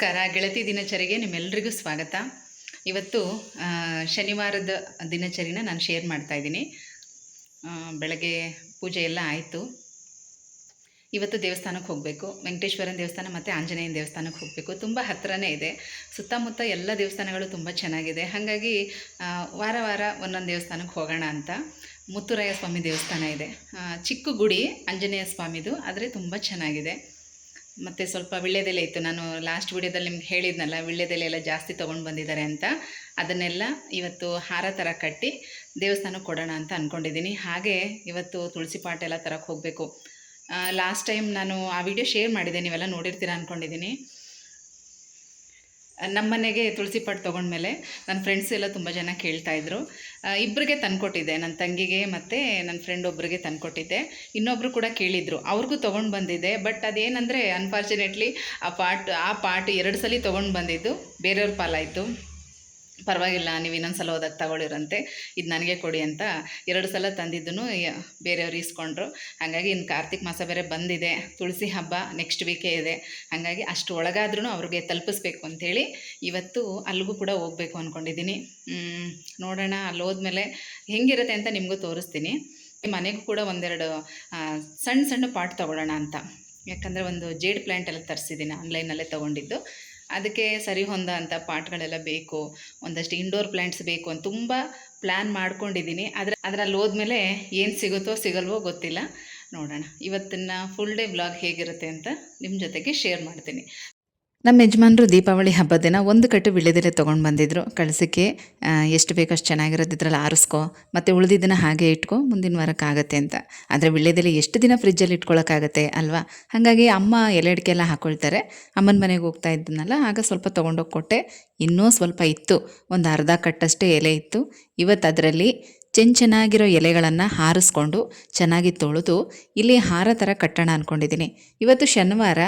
ನಮಸ್ಕಾರ. ಗೆಳತಿ ದಿನಚರಿಗೆ ನಿಮ್ಮೆಲ್ಲರಿಗೂ ಸ್ವಾಗತ. ಇವತ್ತು ಶನಿವಾರದ ದಿನಚರಿನ ನಾನು ಶೇರ್ ಮಾಡ್ತಾ ಇದ್ದೀನಿ. ಬೆಳಗ್ಗೆ ಪೂಜೆ ಎಲ್ಲ ಆಯಿತು. ಇವತ್ತು ದೇವಸ್ಥಾನಕ್ಕೆ ಹೋಗಬೇಕು. ವೆಂಕಟೇಶ್ವರನ ದೇವಸ್ಥಾನ ಮತ್ತು ಆಂಜನೇಯನ ದೇವಸ್ಥಾನಕ್ಕೆ ಹೋಗಬೇಕು. ತುಂಬ ಹತ್ತಿರನೇ ಇದೆ. ಸುತ್ತಮುತ್ತ ಎಲ್ಲ ದೇವಸ್ಥಾನಗಳು ತುಂಬ ಚೆನ್ನಾಗಿದೆ. ಹಾಗಾಗಿ ವಾರ ವಾರ ಒಂದೊಂದು ದೇವಸ್ಥಾನಕ್ಕೆ ಹೋಗೋಣ ಅಂತ. ಮುತ್ತುರಾಯ ಸ್ವಾಮಿ ದೇವಸ್ಥಾನ ಇದೆ. ಚಿಕ್ಕ ಗುಡಿ ಆಂಜನೇಯ ಸ್ವಾಮಿದು, ಆದರೆ ತುಂಬ ಚೆನ್ನಾಗಿದೆ. ಮತ್ತು ಸ್ವಲ್ಪ ವಿಳ್ಯದೆಲೆ ಇತ್ತು. ನಾನು ಲಾಸ್ಟ್ ವಿಡಿಯೋದಲ್ಲಿ ನಿಮ್ಗೆ ಹೇಳಿದ್ನಲ್ಲ, ವಿಳ್ಯದೆಲೆ ಎಲ್ಲ ಜಾಸ್ತಿ ತೊಗೊಂಡು ಬಂದಿದ್ದಾರೆ ಅಂತ. ಅದನ್ನೆಲ್ಲ ಇವತ್ತು ಹಾರ ಥರ ಕಟ್ಟಿ ದೇವಸ್ಥಾನಕ್ಕೆ ಕೊಡೋಣ ಅಂತ ಅಂದ್ಕೊಂಡಿದ್ದೀನಿ ಹಾಗೆ ಇವತ್ತು ತುಳಸಿ ಪಾಟ್ ಎಲ್ಲ ತರಕ್ಕೆ ಹೋಗಬೇಕು. ಲಾಸ್ಟ್ ಟೈಮ್ ನಾನು ಆ ವಿಡಿಯೋ ಶೇರ್ ಮಾಡಿದ್ದೆ, ನೀವೆಲ್ಲ ನೋಡಿರ್ತೀರ ಅಂದ್ಕೊಂಡಿದ್ದೀನಿ ನಮ್ಮ ಮನೆಗೆ ತುಳಸಿ ಪಾಟ್ ತೊಗೊಂಡ್ಮೇಲೆ ನನ್ನ ಫ್ರೆಂಡ್ಸ್ ಎಲ್ಲ ತುಂಬ ಜನ ಕೇಳ್ತಾಯಿದ್ರು ಇಬ್ಬರಿಗೆ ತಂದುಕೊಟ್ಟಿದ್ದೆ. ನನ್ನ ತಂಗಿಗೆ ಮತ್ತು ನನ್ನ ಫ್ರೆಂಡ್ ಒಬ್ಬರಿಗೆ ತಂದುಕೊಟ್ಟಿದ್ದೆ. ಇನ್ನೊಬ್ಬರು ಕೂಡ ಕೇಳಿದರು. ಅವ್ರಿಗೂ ತೊಗೊಂಡು ಬಂದಿದ್ದೆ. ಬಟ್ ಅದೇನಂದರೆ ಅನ್ಫಾರ್ಚುನೇಟ್ಲಿ ಆ ಪಾಟ್ ಆ ಪಾಟ್ ಎರಡು ಸಲ ತೊಗೊಂಡು ಬಂದಿದ್ದು. ಬೇರೆಯವ್ರ ಪಾಲಾಯಿತು. ಪರವಾಗಿಲ್ಲ, ನೀವು ಇನ್ನೊಂದು ಸಲ ಹೋದಾಗ ತಗೊಳ್ಳಿರಂತೆ. ಇದು ನನಗೆ ಕೊಡಿ ಅಂತ ಎರಡು ಸಲ ತಂದಿದ್ದನ್ನು ಬೇರೆಯವ್ರು ಇಸ್ಕೊಂಡ್ರು ಹಾಗಾಗಿ ಇನ್ನು ಕಾರ್ತಿಕ್ ಮಾಸ ಬೇರೆ ಬಂದಿದೆ. ತುಳಸಿ ಹಬ್ಬ ನೆಕ್ಸ್ಟ್ ವೀಕೇ ಇದೆ. ಹಾಗಾಗಿ ಅಷ್ಟು ಒಳಗಾದ್ರೂ ಅವ್ರಿಗೆ ತಲುಪಿಸ್ಬೇಕು ಅಂಥೇಳಿ ಇವತ್ತು ಅಲ್ಲಿಗೂ ಕೂಡ ಹೋಗಬೇಕು ಅಂದ್ಕೊಂಡಿದ್ದೀನಿ ನೋಡೋಣ ಅಲ್ಲಿ ಹೋದ್ಮೇಲೆ ಹೆಂಗಿರುತ್ತೆ ಅಂತ ನಿಮಗೂ ತೋರಿಸ್ತೀನಿ. ಮನೆಗೂ ಕೂಡ ಒಂದೆರಡು ಸಣ್ಣ ಸಣ್ಣ ಪಾಟ್ ತೊಗೊಳ್ಳೋಣ ಅಂತ. ಯಾಕಂದರೆ ಒಂದು ಜೇಡ್ ಪ್ಲ್ಯಾಂಟ್ ಎಲ್ಲ ತರಿಸಿದ್ದೀನಿ, ಆನ್ಲೈನಲ್ಲೇ ತೊಗೊಂಡಿದ್ದು. ಅದಕ್ಕೆ ಸರಿ ಹೊಂದ ಅಂತ ಪಾಟ್ಗಳೆಲ್ಲ ಬೇಕು, ಒಂದಷ್ಟು ಇಂಡೋರ್ ಪ್ಲ್ಯಾಂಟ್ಸ್ ಬೇಕು ಅಂತ ತುಂಬ ಪ್ಲ್ಯಾನ್ ಮಾಡ್ಕೊಂಡಿದ್ದೀನಿ. ಆದರೆ ಅದರಲ್ಲಿ ಹೋದ್ಮೇಲೆ ಏನು ಸಿಗುತ್ತೋ ಸಿಗಲ್ವೋ ಗೊತ್ತಿಲ್ಲ. ನೋಡೋಣ. ಇವತ್ತಿನ ಫುಲ್ ಡೇ ಬ್ಲಾಗ್ ಹೇಗಿರುತ್ತೆ ಅಂತ ನಿಮ್ಮ ಜೊತೆಗೆ ಶೇರ್ ಮಾಡ್ತೀನಿ. ನಮ್ಮ ಯಜಮಾನರು ದೀಪಾವಳಿ ಹಬ್ಬದ ದಿನ ಒಂದು ಕಟ್ಟು ವಿಳೆದೆಲೆ ತೊಗೊಂಡು ಬಂದಿದ್ರು. ಕಳಸಕ್ಕೆ ಎಷ್ಟು ಬೇಕೋ ಅಷ್ಟು ಚೆನ್ನಾಗಿರೋದು ಇದ್ರಲ್ಲಿ ಆರಿಸ್ಕೊ, ಮತ್ತು ಉಳಿದಿದ್ದನ್ನು ಹಾಗೆ ಇಟ್ಕೊ, ಮುಂದಿನ ವಾರಕ್ಕೆ ಆಗುತ್ತೆ ಅಂತ. ಆದರೆ ವಿಳ್ಯದೆಲೆ ಎಷ್ಟು ದಿನ ಫ್ರಿಜ್ಜಲ್ಲಿ ಇಟ್ಕೊಳ್ಳೋಕ್ಕಾಗತ್ತೆ ಅಲ್ವಾ? ಹಾಗಾಗಿ ಅಮ್ಮ ಎಲೆ ಅಡಿಕೆ ಎಲ್ಲ ಹಾಕ್ಕೊಳ್ತಾರೆ ಅಮ್ಮನ ಮನೆಗೆ ಹೋಗ್ತಾ ಇದ್ದನಲ್ಲ ಆಗ ಸ್ವಲ್ಪ ತೊಗೊಂಡೋಗಿ ಕೊಟ್ಟೆ. ಇನ್ನೂ ಸ್ವಲ್ಪ ಇತ್ತು. ಒಂದು ಅರ್ಧ ಕಟ್ಟಷ್ಟೇ ಎಲೆ ಇತ್ತು. ಇವತ್ತು ಅದರಲ್ಲಿ ಚೆನ್ನ ಚೆನ್ನಾಗಿರೋ ಎಲೆಗಳನ್ನು ಹಾರಿಸ್ಕೊಂಡು ಚೆನ್ನಾಗಿ ತೊಳೆದು ಇಲ್ಲಿ ಹಾರ ಥರ ಕಟ್ಟೋಣ ಅಂದ್ಕೊಂಡಿದ್ದೀನಿ ಇವತ್ತು ಶನಿವಾರ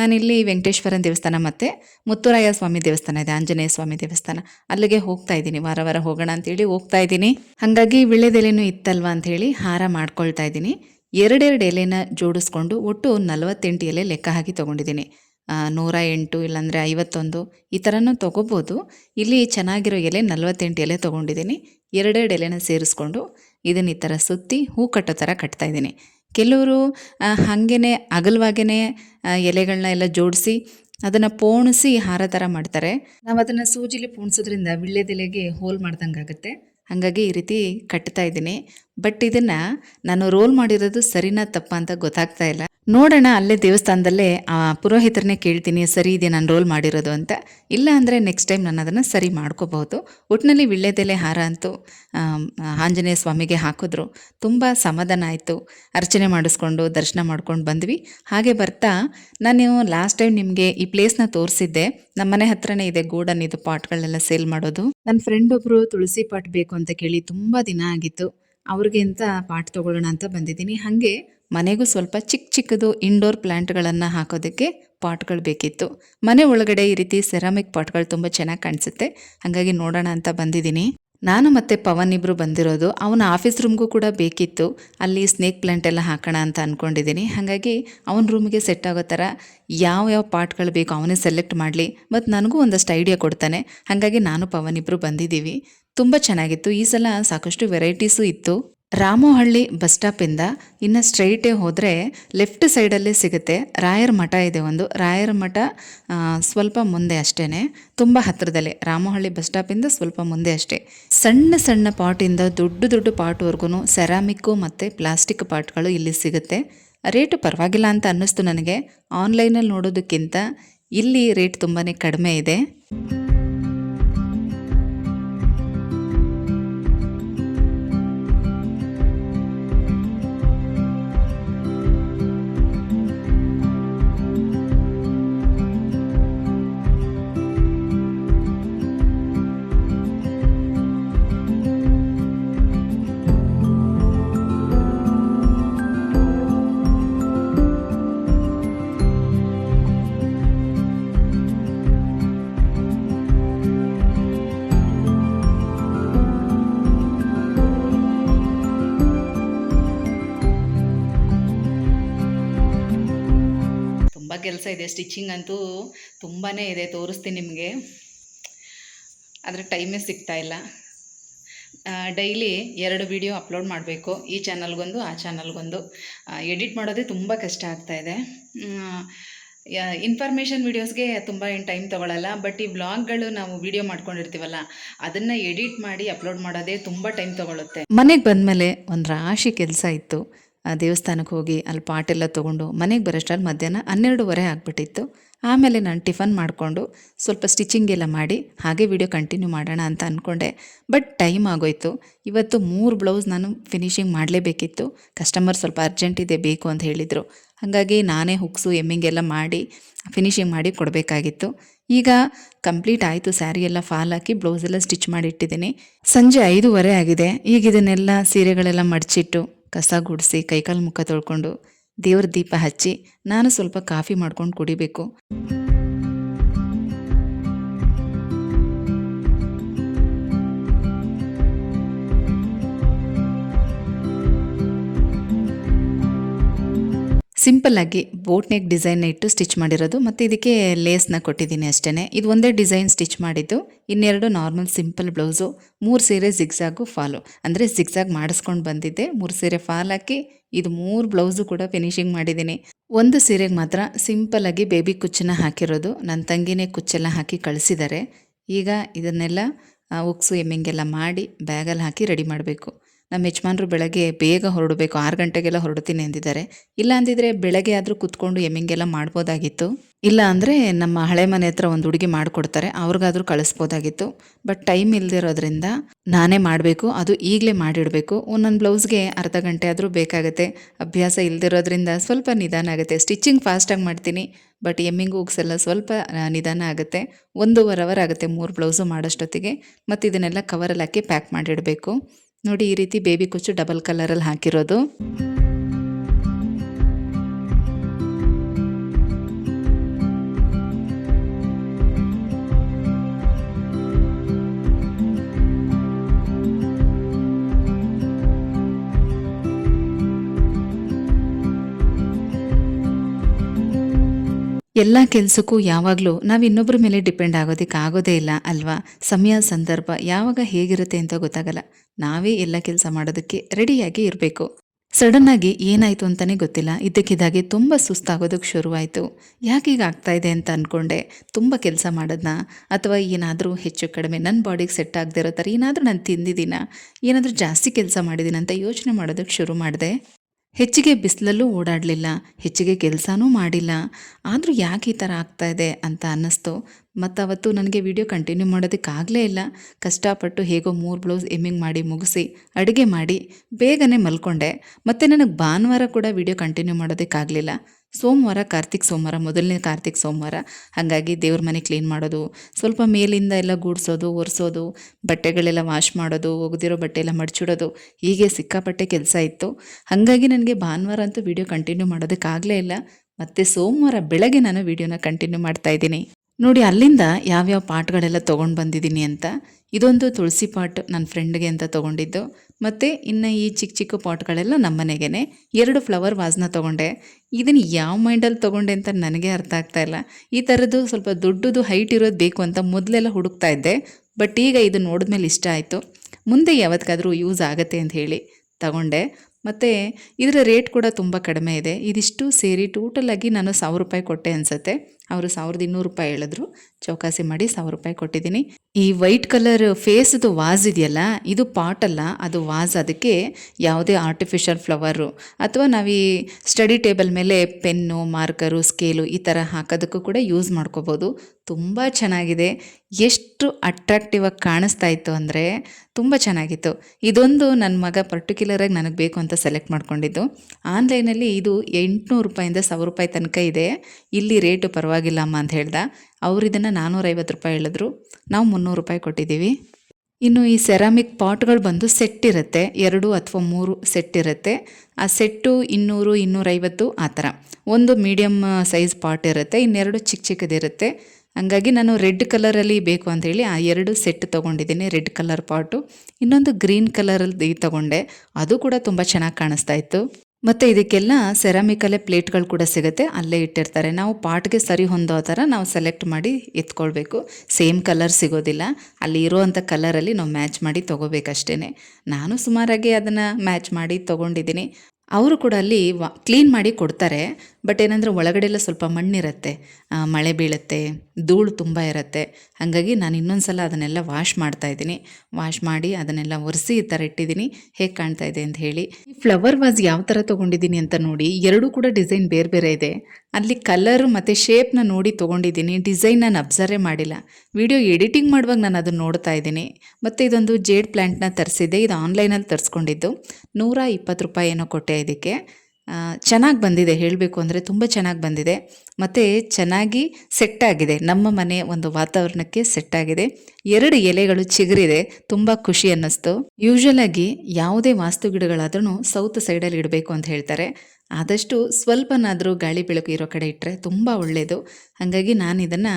ನಾನಿಲ್ಲಿ ವೆಂಕಟೇಶ್ವರನ ದೇವಸ್ಥಾನ ಮತ್ತು ಮುತ್ತುರಾಯ ಸ್ವಾಮಿ ದೇವಸ್ಥಾನ ಇದೆ, ಆಂಜನೇಯ ಸ್ವಾಮಿ ದೇವಸ್ಥಾನ. ಅಲ್ಲಿಗೆ ಹೋಗ್ತಾ ಇದ್ದೀನಿ, ವಾರ ವಾರ ಹೋಗೋಣ ಅಂತೇಳಿ ಹೋಗ್ತಾ ಇದ್ದೀನಿ. ಹಾಗಾಗಿ ವಿಳೆದೆಲೆನೂ ಇತ್ತಲ್ವಾ ಅಂಥೇಳಿ ಹಾರ ಮಾಡ್ಕೊಳ್ತಾ ಇದ್ದೀನಿ. ಎರಡೆರಡು ಎಲೆನ ಜೋಡಿಸ್ಕೊಂಡು ಒಟ್ಟು ನಲವತ್ತೆಂಟು ಎಲೆ ಲೆಕ್ಕ ಹಾಕಿ ತೊಗೊಂಡಿದ್ದೀನಿ. ನೂರ ಎಂಟು ಇಲ್ಲಾಂದರೆ ಐವತ್ತೊಂದು ಈ ಥರನೂ ತೊಗೋಬೋದು. ಇಲ್ಲಿ ಚೆನ್ನಾಗಿರೋ ಎಲೆ ನಲವತ್ತೆಂಟು ಎಲೆ ತೊಗೊಂಡಿದ್ದೀನಿ. ಎರಡೆರಡು ಎಲೆನ ಸೇರಿಸ್ಕೊಂಡು ಇದನ್ನ ಈ ಥರ ಸುತ್ತಿ ಹೂ ಕಟ್ಟೋ ಥರ ಕಟ್ತಾ ಇದ್ದೀನಿ. ಕೆಲವರು ಹಾಗೇ ಅಗಲವಾಗೇ ಎಲೆಗಳನ್ನ ಎಲ್ಲ ಜೋಡಿಸಿ ಅದನ್ನು ಪೋಣಿಸಿ ಹಾರ ಥರ ಮಾಡ್ತಾರೆ. ನಾವು ಅದನ್ನು ಸೂಜಿಲಿ ಪೋಣಿಸೋದ್ರಿಂದ ವಿಳ್ಯದೆಲೆಗೆ ಹೋಲ್ ಮಾಡ್ದಂಗೆ ಆಗುತ್ತೆ ಹಾಗಾಗಿ ಈ ರೀತಿ ಕಟ್ತಾ ಇದ್ದೀನಿ. ಬಟ್ ಇದನ್ನು ನಾನು ರೋಲ್ ಮಾಡಿರೋದು ಸರಿನಾ ತಪ್ಪ ಅಂತ ಗೊತ್ತಾಗ್ತಾ ಇಲ್ಲ. ನೋಡೋಣ ಅಲ್ಲೇ ದೇವಸ್ಥಾನದಲ್ಲೇ ಆ ಪುರೋಹಿತರನ್ನೇ ಕೇಳ್ತೀನಿ, ಸರಿ ಇದೆ, ನಾನು ರೋಲ್ ಮಾಡಿರೋದು ಅಂತ. ಇಲ್ಲ ಅಂದರೆ ನೆಕ್ಸ್ಟ್ ಟೈಮ್ ನಾನು ಅದನ್ನು ಸರಿ ಮಾಡ್ಕೋಬಹುದು. ಒಟ್ಟಿನಲ್ಲಿ ವಿಳ್ಳೆದೆಲೆ ಹಾರ ಅಂತೂ ಆಂಜನೇಯ ಸ್ವಾಮಿಗೆ ಹಾಕಿದ್ರು. ತುಂಬ ಸಮಾಧಾನ ಆಯಿತು. ಅರ್ಚನೆ ಮಾಡಿಸ್ಕೊಂಡು, ದರ್ಶನ ಮಾಡ್ಕೊಂಡು ಬಂದ್ವಿ. ಹಾಗೆ ಬರ್ತಾ, ನಾನು ಲಾಸ್ಟ್ ಟೈಮ್ ನಿಮಗೆ ಈ ಪ್ಲೇಸ್ನ ತೋರಿಸಿದ್ದೆ. ನಮ್ಮ ಮನೆ ಹತ್ರನೇ ಇದೆ ಗೋಡನ್, ಇದು ಪಾಟ್ಗಳನ್ನೆಲ್ಲ ಸೇಲ್ ಮಾಡೋದು. ನನ್ನ ಫ್ರೆಂಡ್ ಒಬ್ಬರು ತುಳಸಿ ಪಾಟ್ ಬೇಕು ಅಂತ ಕೇಳಿ ತುಂಬ ದಿನ ಆಗಿತ್ತು. ಅವ್ರಿಗೆ ಅಂತ ಪಾಟ್ ತೊಗೊಳ್ಳೋಣ ಅಂತ ಬಂದಿದ್ದೀನಿ. ಹಾಗೆ ಮನೆಗೂ ಸ್ವಲ್ಪ ಚಿಕ್ಕ ಚಿಕ್ಕದು ಇಂಡೋರ್ ಪ್ಲ್ಯಾಂಟ್ಗಳನ್ನು ಹಾಕೋದಕ್ಕೆ ಪಾಟ್ಗಳು ಬೇಕಿತ್ತು. ಮನೆ ಒಳಗಡೆ ಈ ರೀತಿ ಸೆರಾಮಿಕ್ ಪಾಟ್ಗಳು ತುಂಬ ಚೆನ್ನಾಗಿ ಕಾಣಿಸುತ್ತೆ. ಹಾಗಾಗಿ ನೋಡೋಣ ಅಂತ ಬಂದಿದ್ದೀನಿ. ನಾನು ಮತ್ತು ಪವನ್ ಇಬ್ಬರು ಬಂದಿರೋದು. ಅವನ ಆಫೀಸ್ ರೂಮ್ಗೂ ಕೂಡ ಬೇಕಿತ್ತು. ಅಲ್ಲಿ ಸ್ನೇಕ್ ಪ್ಲ್ಯಾಂಟ್ ಎಲ್ಲ ಹಾಕೋಣ ಅಂತ ಅಂದ್ಕೊಂಡಿದ್ದೀನಿ ಹಾಗಾಗಿ ಅವನ ರೂಮಿಗೆ ಸೆಟ್ ಆಗೋ ಥರ ಯಾವ ಯಾವ ಪಾಟ್ಗಳು ಬೇಕು ಅವನೇ ಸೆಲೆಕ್ಟ್ ಮಾಡಲಿ. ಮತ್ತು ನನಗೂ ಒಂದಷ್ಟು ಐಡಿಯಾ ಕೊಡ್ತಾನೆ. ಹಾಗಾಗಿ ನಾನು, ಪವನ್ ಇಬ್ಬರು ಬಂದಿದ್ದೀವಿ. ತುಂಬ ಚೆನ್ನಾಗಿತ್ತು. ಈ ಸಲ ಸಾಕಷ್ಟು ವೆರೈಟೀಸು ಇತ್ತು. ರಾಮೋಹಳ್ಳಿ ಬಸ್ ಸ್ಟಾಪಿಂದ ಇನ್ನು ಸ್ಟ್ರೈಟೇ ಹೋದರೆ ಲೆಫ್ಟ್ ಸೈಡಲ್ಲೇ ಸಿಗುತ್ತೆ ರಾಯರ ಮಠ ಇದೆ ಒಂದು. ರಾಯರ ಮಠ ಸ್ವಲ್ಪ ಮುಂದೆ ಅಷ್ಟೇ ತುಂಬ ಹತ್ತಿರದಲ್ಲಿ ರಾಮೋಹಳ್ಳಿ ಬಸ್ ಸ್ಟಾಪಿಂದ ಸ್ವಲ್ಪ ಮುಂದೆ ಅಷ್ಟೇ. ಸಣ್ಣ ಸಣ್ಣ ಪಾಟಿಂದ ದೊಡ್ಡ ದೊಡ್ಡ ಪಾಟ್ವರೆಗೂ ಸೆರಾಮಿಕ್ಕು ಮತ್ತು ಪ್ಲಾಸ್ಟಿಕ್ ಪಾಟ್ಗಳು ಇಲ್ಲಿ ಸಿಗುತ್ತೆ. ರೇಟು ಪರವಾಗಿಲ್ಲ ಅಂತ ಅನ್ನಿಸ್ತು ನನಗೆ. ಆನ್ಲೈನಲ್ಲಿ ನೋಡೋದಕ್ಕಿಂತ ಇಲ್ಲಿ ರೇಟ್ ತುಂಬಾ ಕಡಿಮೆ ಇದೆ. ಕೆಲಸ ಇದೆ ಸ್ಟಿಚಿಂಗ್ ಅಂತೂ ತುಂಬಾ ಇದೆ, ತೋರಿಸ್ತೀನಿ ನಿಮಗೆ. ಆದರೆ ಟೈಮೇ ಸಿಗ್ತಾ ಇಲ್ಲ. ಡೈಲಿ ಎರಡು ವಿಡಿಯೋ ಅಪ್ಲೋಡ್ ಮಾಡಬೇಕು, ಈ ಚಾನಲ್ಗೊಂದು ಆ ಚಾನಲ್ಗೊಂದು ಎಡಿಟ್ ಮಾಡೋದೇ ತುಂಬ ಕಷ್ಟ ಆಗ್ತಾಯಿದೆ ಇನ್ಫಾರ್ಮೇಷನ್ ವೀಡಿಯೋಸ್ಗೆ ತುಂಬ ಏನು ಟೈಮ್ ತೊಗೊಳ್ಳಲ್ಲ ಬಟ್ ಈ ಬ್ಲಾಗ್ಗಳು ನಾವು ವಿಡಿಯೋ ಮಾಡ್ಕೊಂಡಿರ್ತೀವಲ್ಲ, ಅದನ್ನು ಎಡಿಟ್ ಮಾಡಿ ಅಪ್ಲೋಡ್ ಮಾಡೋದೇ ತುಂಬ ಟೈಮ್ ತೊಗೊಳುತ್ತೆ. ಮನೆಗೆ ಬಂದಮೇಲೆ ಒಂದು ರಾಶಿ ಕೆಲಸ ಇತ್ತು. ದೇವಸ್ಥಾನಕ್ಕೆ ಹೋಗಿ ಅಲ್ಲಿ ಪಾಟೆಲ್ಲ ತೊಗೊಂಡು ಮನೆಗೆ ಬರೋಷ್ಟ್ರಲ್ಲಿ ಮಧ್ಯಾಹ್ನ ಹನ್ನೆರಡುವರೆ ಆಗಿಬಿಟ್ಟಿತ್ತು. ಆಮೇಲೆ ನಾನು ಟಿಫನ್ ಮಾಡಿಕೊಂಡು ಸ್ವಲ್ಪ ಸ್ಟಿಚಿಂಗ್ ಎಲ್ಲ ಮಾಡಿ ಹಾಗೆ ವಿಡಿಯೋ ಕಂಟಿನ್ಯೂ ಮಾಡೋಣ ಅಂತ ಅಂದ್ಕೊಂಡೆ ಬಟ್ ಟೈಮ್ ಆಗೋಯ್ತು. ಇವತ್ತು ಮೂರು ಬ್ಲೌಸ್ ನಾನು ಫಿನಿಶಿಂಗ್ ಮಾಡಲೇಬೇಕಿತ್ತು. ಕಸ್ಟಮರ್ ಸ್ವಲ್ಪ ಅರ್ಜೆಂಟ್ ಇದೆ ಬೇಕು ಅಂತ ಹೇಳಿದರು. ಹಾಗಾಗಿ ನಾನೇ ಹುಕ್ಸು, ಎಮ್ಮಿಂಗ್ ಎಲ್ಲ ಮಾಡಿ ಫಿನಿಶಿಂಗ್ ಮಾಡಿ ಕೊಡಬೇಕಾಗಿತ್ತು. ಈಗ ಕಂಪ್ಲೀಟ್ ಆಯಿತು. ಸ್ಯಾರಿ ಎಲ್ಲ ಫಾಲ್ ಹಾಕಿ ಬ್ಲೌಸ್ ಎಲ್ಲ ಸ್ಟಿಚ್ ಮಾಡಿ ಇಟ್ಟಿದ್ದೀನಿ ಸಂಜೆ ಐದೂವರೆ ಆಗಿದೆ. ಈಗ ಇದನ್ನೆಲ್ಲ ಸೀರೆಗಳೆಲ್ಲ ಮಡಚಿಟ್ಟು ಕಸ ಗುಡಿಸಿ ಕೈಕಾಲು ಮುಖ ತೊಳ್ಕೊಂಡು ದೇವ್ರ ದೀಪ ಹಚ್ಚಿ ನಾನು ಸ್ವಲ್ಪ ಕಾಫಿ ಮಾಡ್ಕೊಂಡು ಕುಡಿಬೇಕು. ಸಿಂಪಲ್ ಆಗಿ ಬೋಟ್ ನೆಕ್ ಡಿಸೈನ್ ಇಟ್ಟು ಸ್ಟಿಚ್ ಮಾಡಿರೋದು. ಮತ್ತು ಇದಕ್ಕೆ ಲೇಸ್ನ ಕೊಟ್ಟಿದ್ದೀನಿ ಅಷ್ಟೇ ಇದು ಒಂದೇ ಡಿಸೈನ್ ಸ್ಟಿಚ್ ಮಾಡಿದ್ದು. ಇನ್ನೆರಡು ನಾರ್ಮಲ್ ಸಿಂಪಲ್ ಬ್ಲೌಸು ಮೂರು ಸೀರೆ ಜಿಗ್ಸಾಗು ಫಾಲು ಅಂದರೆ ಜಿಗ್ಸಾಗ್ ಮಾಡಿಸ್ಕೊಂಡು ಬಂದಿದ್ದೆ. ಮೂರು ಸೀರೆ ಫಾಲ್ ಹಾಕಿ ಇದು ಮೂರು ಬ್ಲೌಸು ಕೂಡ ಫಿನಿಶಿಂಗ್ ಮಾಡಿದ್ದೀನಿ. ಒಂದು ಸೀರೆಗೆ ಮಾತ್ರ ಸಿಂಪಲ್ ಆಗಿ ಬೇಬಿ ಕುಚ್ಚನ್ನ ಹಾಕಿರೋದು. ನನ್ನ ತಂಗಿನೇ ಕುಚ್ಚೆಲ್ಲ ಹಾಕಿ ಕಳಿಸಿದ್ದಾರೆ ಈಗ ಇದನ್ನೆಲ್ಲ ಉಕ್ಸು ಎಮ್ಮಿಂಗೆಲ್ಲ ಮಾಡಿ ಬ್ಯಾಗಲ್ಲಿ ಹಾಕಿ ರೆಡಿ ಮಾಡಬೇಕು. ನಮ್ಮ ಯಜಮಾನ್ರು ಬೆಳಗ್ಗೆ ಬೇಗ ಹೊರಡಬೇಕು, ಆರು ಗಂಟೆಗೆಲ್ಲ ಹೊರಡ್ತೀನಿ ಅಂದಿದ್ದಾರೆ ಇಲ್ಲ ಅಂದಿದ್ರೆ ಬೆಳಗ್ಗೆ ಆದರೂ ಕುತ್ಕೊಂಡು ಎಮ್ಮಿಂಗೆಲ್ಲ ಮಾಡ್ಬೋದಾಗಿತ್ತು. ಇಲ್ಲ ಅಂದರೆ ನಮ್ಮ ಹಳೆ ಮನೆ ಹತ್ರ ಒಂದು ಹುಡುಗಿ ಮಾಡಿಕೊಡ್ತಾರೆ, ಅವ್ರಿಗಾದರೂ ಕಳಿಸ್ಬೋದಾಗಿತ್ತು. ಬಟ್ ಟೈಮ್ ಇಲ್ಲದಿರೋದ್ರಿಂದ ನಾನೇ ಮಾಡಬೇಕು, ಅದು ಈಗಲೇ ಮಾಡಿಡಬೇಕು. ಒಂದೊಂದು ಬ್ಲೌಸ್ಗೆ ಅರ್ಧ ಗಂಟೆ ಆದರೂ ಬೇಕಾಗುತ್ತೆ. ಅಭ್ಯಾಸ ಇಲ್ಲದಿರೋದ್ರಿಂದ ಸ್ವಲ್ಪ ನಿಧಾನ ಆಗುತ್ತೆ. ಸ್ಟಿಚಿಂಗ್ ಫಾಸ್ಟಾಗಿ ಮಾಡ್ತೀನಿ, ಬಟ್ ಎಮ್ಮಿಂಗ್ ಹೂಕ್ಸ್ ಎಲ್ಲ ಸ್ವಲ್ಪ ನಿಧಾನ ಆಗುತ್ತೆ. ಒಂದೂವರೆ ಅವರ್ ಆಗುತ್ತೆ ಮೂರು ಬ್ಲೌಸು ಮಾಡೋಷ್ಟೊತ್ತಿಗೆ. ಮತ್ತು ಇದನ್ನೆಲ್ಲ ಕವರಲ್ಲಿ ಹಾಕಿ ಪ್ಯಾಕ್ ಮಾಡಿಡಬೇಕು. ನೋಡಿ ಈ ರೀತಿ ಬೇಬಿ ಕುಚ್ಚು ಡಬಲ್ ಕಲರಲ್ಲಿ ಹಾಕಿರೋದು. ಎಲ್ಲ ಕೆಲಸಕ್ಕೂ ಯಾವಾಗಲೂ ನಾವು ಇನ್ನೊಬ್ಬರ ಮೇಲೆ ಡಿಪೆಂಡ್ ಆಗೋದಕ್ಕೆ ಆಗೋದೇ ಇಲ್ಲ ಅಲ್ವಾ? ಸಮಯ, ಸಂದರ್ಭ ಯಾವಾಗ ಹೇಗಿರುತ್ತೆ ಅಂತ ಗೊತ್ತಾಗಲ್ಲ. ನಾವೇ ಎಲ್ಲ ಕೆಲಸ ಮಾಡೋದಕ್ಕೆ ರೆಡಿಯಾಗಿ ಇರಬೇಕು. ಸಡನ್ನಾಗಿ ಏನಾಯಿತು ಅಂತಲೇ ಗೊತ್ತಿಲ್ಲ. ಇದ್ದಕ್ಕಿದ್ದಾಗೆ ತುಂಬ ಸುಸ್ತಾಗೋದಕ್ಕೆ ಶುರುವಾಯಿತು. ಯಾಕೆ ಈಗ ಆಗ್ತಾ ಇದೆ ಅಂತ ಅಂದ್ಕೊಂಡೆ ತುಂಬ ಕೆಲಸ ಮಾಡೋದನ್ನ ಅಥವಾ ಏನಾದರೂ ಹೆಚ್ಚು ಕಡಿಮೆ ನನ್ನ ಬಾಡಿಗೆ ಸೆಟ್ ಆಗದೆ ಇರೋ ಥರ ಏನಾದರೂ ನಾನು ತಿಂದಿದ್ದೀನ? ಏನಾದರೂ ಜಾಸ್ತಿ ಕೆಲಸ ಮಾಡಿದ್ದೀನಿ ಅಂತ ಯೋಚನೆ ಮಾಡೋದಕ್ಕೆ ಶುರು ಮಾಡಿದೆ? ಹೆಚ್ಚಿಗೆ ಬಿಸಿಲಲ್ಲೂ ಓಡಾಡಲಿಲ್ಲ ಹೆಚ್ಚಿಗೆ ಕೆಲಸನೂ ಮಾಡಿಲ್ಲ. ಆದರೂ ಯಾಕೆ ಈ ಥರ ಆಗ್ತಾ ಇದೆ ಅಂತ ಅನ್ನಿಸ್ತು. ಮತ್ತು ಅವತ್ತು ನನಗೆ ವಿಡಿಯೋ ಕಂಟಿನ್ಯೂ ಮಾಡೋದಕ್ಕಾಗಲೇ ಇಲ್ಲ. ಕಷ್ಟಪಟ್ಟು ಹೇಗೋ ಮೂರು ಬ್ಲೌಸ್ ಎಮ್ಮಿಂಗ್ ಮಾಡಿ ಮುಗಿಸಿ, ಅಡುಗೆ ಮಾಡಿ ಬೇಗನೆ ಮಲ್ಕೊಂಡೆ. ಮತ್ತು ನನಗೆ ಭಾನುವಾರ ಕೂಡ ವಿಡಿಯೋ ಕಂಟಿನ್ಯೂ ಮಾಡೋದಕ್ಕಾಗಲಿಲ್ಲ. ಸೋಮವಾರ ಕಾರ್ತಿಕ್ ಸೋಮವಾರ, ಮೊದಲನೇ ಕಾರ್ತಿಕ್ ಸೋಮವಾರ. ಹಾಗಾಗಿ ದೇವ್ರ ಮನೆ ಕ್ಲೀನ್ ಮಾಡೋದು, ಸ್ವಲ್ಪ ಮೇಲಿಂದ ಎಲ್ಲ ಗೂಡಿಸೋದು, ಒರೆಸೋದು, ಬಟ್ಟೆಗಳೆಲ್ಲ ವಾಶ್ ಮಾಡೋದು, ಒಗೆದಿರೋ ಬಟ್ಟೆ ಎಲ್ಲ ಮಡಚಿಡೋದು, ಹೀಗೆ ಸಿಕ್ಕಾಪಟ್ಟೆ ಕೆಲಸ ಇತ್ತು. ಹಾಗಾಗಿ ನನಗೆ ಭಾನುವಾರ ಅಂತೂ ವಿಡಿಯೋ ಕಂಟಿನ್ಯೂ ಮಾಡೋದಕ್ಕಾಗಲೇ ಇಲ್ಲ. ಮತ್ತು ಸೋಮವಾರ ಬೆಳಗ್ಗೆ ನಾನು ವಿಡಿಯೋನ ಕಂಟಿನ್ಯೂ ಮಾಡ್ತಾ ಇದ್ದೀನಿ. ನೋಡಿ, ಅಲ್ಲಿಂದ ಯಾವ್ಯಾವ ಪಾಟ್ಗಳೆಲ್ಲ ತೊಗೊಂಡು ಬಂದಿದ್ದೀನಿ ಅಂತ, ಇದೊಂದು ತುಳಸಿ ಪಾಟ್ ನನ್ನ ಫ್ರೆಂಡ್ಗೆ ಅಂತ ತೊಗೊಂಡಿದ್ದು. ಮತ್ತು ಇನ್ನು ಈ ಚಿಕ್ಕ ಚಿಕ್ಕ ಪಾಟ್ಗಳೆಲ್ಲ ನಮ್ಮ ಮನೆಗೇ ಎರಡು ಫ್ಲವರ್ ವಾಸ್ನ ತೊಗೊಂಡೆ. ಇದನ್ನು ಯಾವ ಮೈಂಡಲ್ಲಿ ತೊಗೊಂಡೆ ಅಂತ ನನಗೆ ಅರ್ಥ ಆಗ್ತಾ ಇಲ್ಲ. ಈ ಥರದ್ದು ಸ್ವಲ್ಪ ದೊಡ್ಡದು ಹೈಟ್ ಇರೋದು ಬೇಕು ಅಂತ ಮೊದಲೆಲ್ಲ ಹುಡುಕ್ತಾ ಇದ್ದೆ. ಬಟ್ ಈಗ ಇದು ನೋಡಿದ್ಮೇಲೆ ಇಷ್ಟ ಆಯಿತು. ಮುಂದೆ ಯಾವತ್ತಿಗಾದರೂ ಯೂಸ್ ಆಗುತ್ತೆ ಅಂತ ಹೇಳಿ ತಗೊಂಡೆ. ಮತ್ತು ಇದರ ರೇಟ್ ಕೂಡ ತುಂಬ ಕಡಿಮೆ ಇದೆ. ಇದಿಷ್ಟು ಸೇರಿ ಟೋಟಲ್ ಆಗಿ ನಾನು ಸಾವಿರ ರೂಪಾಯಿ ಕೊಟ್ಟೆ ಅನಿಸುತ್ತೆ. ಅವರು ಸಾವಿರದ ಇನ್ನೂರು ರೂಪಾಯಿ ಹೇಳಿದ್ರು. ಚೌಕಾಸಿ ಮಾಡಿ ಸಾವಿರ ರೂಪಾಯಿ ಕೊಟ್ಟಿದ್ದೀನಿ. ಈ ವೈಟ್ ಕಲರ್ ಫೇಸ್ದು ವಾಸ್ ಇದೆಯಲ್ಲ, ಇದು ಪಾಟ್ ಅಲ್ಲ, ಅದು ವಾಸ್ ಅದಕ್ಕೆ ಯಾವುದೇ ಆರ್ಟಿಫಿಷಿಯಲ್ ಫ್ಲವರು ಅಥವಾ ನಾವು ಈ ಸ್ಟಡಿ ಟೇಬಲ್ ಮೇಲೆ ಪೆನ್ನು, ಮಾರ್ಕರು ಸ್ಕೇಲು ಈ ಥರ ಹಾಕೋದಕ್ಕೂ ಕೂಡ ಯೂಸ್ ಮಾಡ್ಕೋಬೋದು. ತುಂಬ ಚೆನ್ನಾಗಿದೆ. ಎಷ್ಟು ಅಟ್ರಾಕ್ಟಿವ್ ಆಗಿ ಕಾಣಿಸ್ತಾ ಇತ್ತು ಅಂದರೆ ತುಂಬ ಚೆನ್ನಾಗಿತ್ತು. ಇದೊಂದು ನನ್ನ ಮಗ ಪರ್ಟಿಕ್ಯುಲರಾಗಿ ನನಗೆ ಬೇಕು ಅಂತ ಸೆಲೆಕ್ಟ್ ಮಾಡ್ಕೊಂಡಿದ್ದು. ಆನ್ಲೈನಲ್ಲಿ ಇದು ಎಂಟುನೂರು ರೂಪಾಯಿಂದ ಸಾವಿರ ರೂಪಾಯಿ ತನಕ ಇದೆ. ಇಲ್ಲಿ ರೇಟು ಪರವಾಗಿಲ್ಲ. ಅಮ್ಮ ಅಂತ ಹೇಳ್ದ. ಅವ್ರು ಇದನ್ನು ನಾನ್ನೂರೈವತ್ತು ರೂಪಾಯಿ ಹೇಳಿದ್ರು. ನಾವು ಮುನ್ನೂರು ರೂಪಾಯಿ ಕೊಟ್ಟಿದ್ದೀವಿ. ಇನ್ನು ಈ ಸೆರಾಮಿಕ್ ಪಾಟ್ಗಳು ಬಂದು ಸೆಟ್ ಇರುತ್ತೆ. ಎರಡು ಅಥವಾ ಮೂರು ಸೆಟ್ ಇರುತ್ತೆ. ಆ ಸೆಟ್ಟು ಇನ್ನೂರು, ಇನ್ನೂರೈವತ್ತು ಆ ಥರ. ಒಂದು ಮೀಡಿಯಮ್ ಸೈಜ್ ಪಾಟ್ ಇರುತ್ತೆ. ಇನ್ನೆರಡು ಚಿಕ್ಕ ಚಿಕ್ಕದಿರುತ್ತೆ ಹಂಗಾಗಿ ನಾನು ರೆಡ್ ಕಲರಲ್ಲಿ ಬೇಕು ಅಂಥೇಳಿ ಆ ಎರಡು ಸೆಟ್ ತೊಗೊಂಡಿದ್ದೀನಿ. ರೆಡ್ ಕಲರ್ ಪಾಟು ಇನ್ನೊಂದು ಗ್ರೀನ್ ಕಲರಲ್ಲಿ ತಗೊಂಡೆ. ಅದು ಕೂಡ ತುಂಬ ಚೆನ್ನಾಗಿ ಕಾಣಿಸ್ತಾ ಇತ್ತು. ಮತ್ತು ಇದಕ್ಕೆಲ್ಲ ಸೆರಾಮಿಕಲ್ಲೇ ಪ್ಲೇಟ್ಗಳು ಕೂಡ ಸಿಗುತ್ತೆ. ಅಲ್ಲೇ ಇಟ್ಟಿರ್ತಾರೆ. ನಾವು ಪಾಟ್ಗೆ ಸರಿ ಹೊಂದೋ ಥರ ನಾವು ಸೆಲೆಕ್ಟ್ ಮಾಡಿ ಎತ್ಕೊಳ್ಬೇಕು. ಸೇಮ್ ಕಲರ್ ಸಿಗೋದಿಲ್ಲ. ಅಲ್ಲಿ ಇರೋವಂಥ ಕಲರಲ್ಲಿ ನಾವು ಮ್ಯಾಚ್ ಮಾಡಿ ತೊಗೋಬೇಕಷ್ಟೇ ನಾನು ಸುಮಾರಾಗಿ ಅದನ್ನು ಮ್ಯಾಚ್ ಮಾಡಿ ತೊಗೊಂಡಿದ್ದೀನಿ. ಅವರು ಕೂಡ ಅಲ್ಲಿ ಕ್ಲೀನ್ ಮಾಡಿ ಕೊಡ್ತಾರೆ. ಬಟ್ ಏನಂದರೆ ಒಳಗಡೆ ಎಲ್ಲ ಸ್ವಲ್ಪ ಮಣ್ಣಿರುತ್ತೆ. ಮಳೆ ಬೀಳುತ್ತೆ. ಧೂಳು ತುಂಬ ಇರುತ್ತೆ. ಹಾಗಾಗಿ ನಾನು ಇನ್ನೊಂದು ಸಲ ಅದನ್ನೆಲ್ಲ ವಾಶ್ ಮಾಡ್ತಾ ಇದ್ದೀನಿ. ವಾಶ್ ಮಾಡಿ ಅದನ್ನೆಲ್ಲ ಒರೆಸಿ ಈ ಥರ ಇಟ್ಟಿದ್ದೀನಿ. ಹೇಗೆ ಕಾಣ್ತಾ ಇದೆ ಅಂತ ಹೇಳಿ. ಈ ಫ್ಲವರ್ ವಾಸ್ ಯಾವ ಥರ ತೊಗೊಂಡಿದ್ದೀನಿ ಅಂತ ನೋಡಿ, ಎರಡೂ ಕೂಡ ಡಿಸೈನ್ ಬೇರೆ ಬೇರೆ ಇದೆ. ಅಲ್ಲಿ ಕಲರ್ ಮತ್ತು ಶೇಪ್ನ ನೋಡಿ ತೊಗೊಂಡಿದ್ದೀನಿ. ಡಿಸೈನ್ ನಾನು ಅಬ್ಸರ್ವೇ ಮಾಡಿಲ್ಲ. ವಿಡಿಯೋ ಎಡಿಟಿಂಗ್ ಮಾಡುವಾಗ ನಾನು ಅದನ್ನು ನೋಡ್ತಾ ಇದ್ದೀನಿ. ಮತ್ತು ಇದೊಂದು ಜೇಡ್ ಪ್ಲ್ಯಾಂಟ್ನ ತರಿಸಿದ್ದೆ. ಇದು ಆನ್ಲೈನಲ್ಲಿ ತರಿಸ್ಕೊಂಡಿದ್ದು. ನೂರ ಇಪ್ಪತ್ತು ರೂಪಾಯಿ ಏನೋ ಕೊಟ್ಟೆ ಇದಕ್ಕೆ. ಚೆನ್ನಾಗಿ ಬಂದಿದೆ, ಹೇಳಬೇಕು ಅಂದರೆ ತುಂಬ ಚೆನ್ನಾಗಿ ಬಂದಿದೆ. ಮತ್ತು ಚೆನ್ನಾಗಿ ಸೆಟ್ ಆಗಿದೆ. ನಮ್ಮ ಮನೆ ಒಂದು ವಾತಾವರಣಕ್ಕೆ ಸೆಟ್ ಆಗಿದೆ. ಎರಡು ಎಲೆಗಳು ಚಿಗುರಿದೆ. ತುಂಬ ಖುಷಿ ಅನ್ನಿಸ್ತು. ಯೂಶಲ್ ಆಗಿ ಯಾವುದೇ ವಾಸ್ತು ಗಿಡಗಳಾದ್ರೂ ಸೌತ್ ಸೈಡಲ್ಲಿ ಇಡಬೇಕು ಅಂತ ಹೇಳ್ತಾರೆ. ಆದಷ್ಟು ಸ್ವಲ್ಪನಾದರೂ ಗಾಳಿ ಬೆಳಕು ಇರೋ ಕಡೆ ಇಟ್ಟರೆ ತುಂಬ ಒಳ್ಳೆಯದು ಹಾಗಾಗಿ ನಾನು ಇದನ್ನು